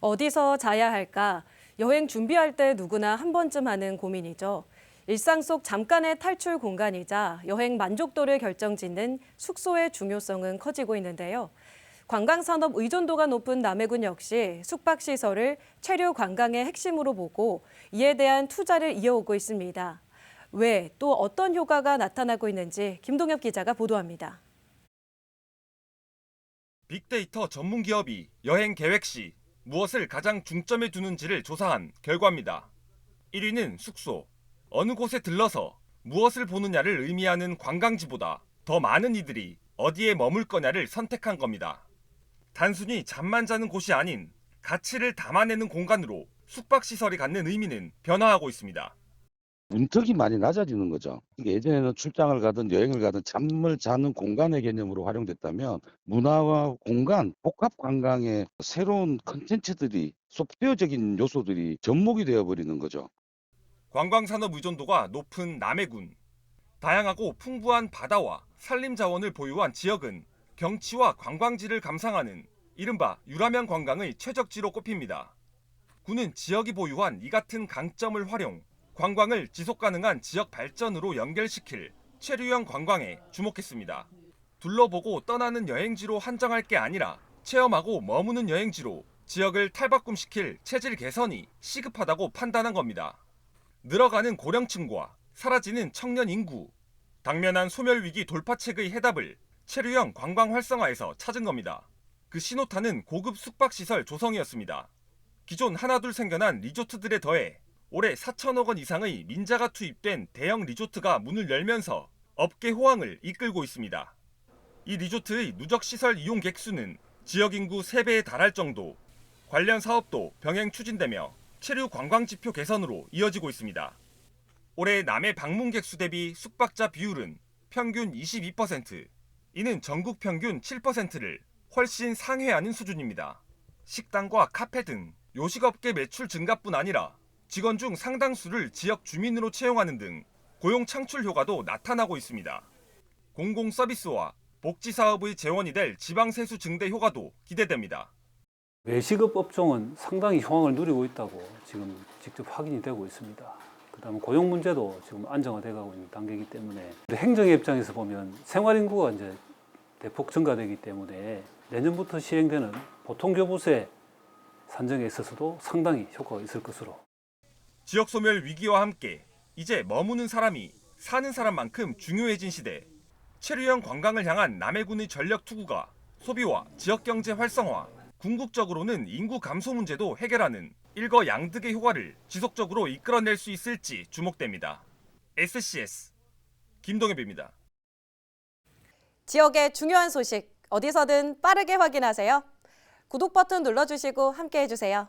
어디서 자야 할까? 여행 준비할 때 누구나 한 번쯤 하는 고민이죠. 일상 속 잠깐의 탈출 공간이자 여행 만족도를 결정짓는 숙소의 중요성은 커지고 있는데요. 관광산업 의존도가 높은 남해군 역시 숙박시설을 체류 관광의 핵심으로 보고 이에 대한 투자를 이어오고 있습니다. 왜 또 어떤 효과가 나타나고 있는지 김동엽 기자가 보도합니다. 빅데이터 전문 기업이 여행 계획 시 무엇을 가장 중점에 두는지를 조사한 결과입니다. 1위는 숙소. 어느 곳에 들러서 무엇을 보느냐를 의미하는 관광지보다 더 많은 이들이 어디에 머물 거냐를 선택한 겁니다. 단순히 잠만 자는 곳이 아닌 가치를 담아내는 공간으로 숙박시설이 갖는 의미는 변화하고 있습니다. 문턱이 많이 낮아지는 거죠. 예전에는 출장을 가든 여행을 가든 잠을 자는 공간의 개념으로 활용됐다면 문화와 공간, 복합 관광의 새로운 컨텐츠들이 소프트웨어적인 요소들이 접목이 되어버리는 거죠. 관광산업 의존도가 높은 남해군. 다양하고 풍부한 바다와 산림 자원을 보유한 지역은 경치와 관광지를 감상하는 이른바 유람형 관광의 최적지로 꼽힙니다. 군은 지역이 보유한 이 같은 강점을 활용 관광을 지속 가능한 지역 발전으로 연결시킬 체류형 관광에 주목했습니다. 둘러보고 떠나는 여행지로 한정할 게 아니라 체험하고 머무는 여행지로 지역을 탈바꿈시킬 체질 개선이 시급하다고 판단한 겁니다. 늘어가는 고령층과 사라지는 청년 인구, 당면한 소멸 위기 돌파책의 해답을 체류형 관광 활성화에서 찾은 겁니다. 그 신호탄은 고급 숙박시설 조성이었습니다. 기존 하나둘 생겨난 리조트들에 더해 올해 4천억 원 이상의 민자가 투입된 대형 리조트가 문을 열면서 업계 호황을 이끌고 있습니다. 이 리조트의 누적 시설 이용 객수는 지역 인구 3배에 달할 정도, 관련 사업도 병행 추진되며 체류 관광 지표 개선으로 이어지고 있습니다. 올해 남해 방문 객 수 대비 숙박자 비율은 평균 22%, 이는 전국 평균 7%를 훨씬 상회하는 수준입니다. 식당과 카페 등 요식업계 매출 증가뿐 아니라 직원 중 상당수를 지역 주민으로 채용하는 등 고용 창출 효과도 나타나고 있습니다. 공공 서비스와 복지 사업의 재원이 될 지방 세수 증대 효과도 기대됩니다. 외식업 업종은 상당히 호황을 누리고 있다고 지금 직접 확인이 되고 있습니다. 그다음에 고용 문제도 지금 안정화돼 가고 있는 단계이기 때문에 행정의 입장에서 보면 생활 인구가 이제 대폭 증가되기 때문에 내년부터 시행되는 보통교부세 산정에 있어서도 상당히 효과가 있을 것으로 지역 소멸 위기와 함께 이제 머무는 사람이 사는 사람만큼 중요해진 시대. 체류형 관광을 향한 남해군의 전력 투구가 소비와 지역 경제 활성화, 궁극적으로는 인구 감소 문제도 해결하는 일거양득의 효과를 지속적으로 이끌어낼 수 있을지 주목됩니다. SCS 김동엽입니다. 지역의 중요한 소식 어디서든 빠르게 확인하세요. 구독 버튼 눌러주시고 함께 해 주세요.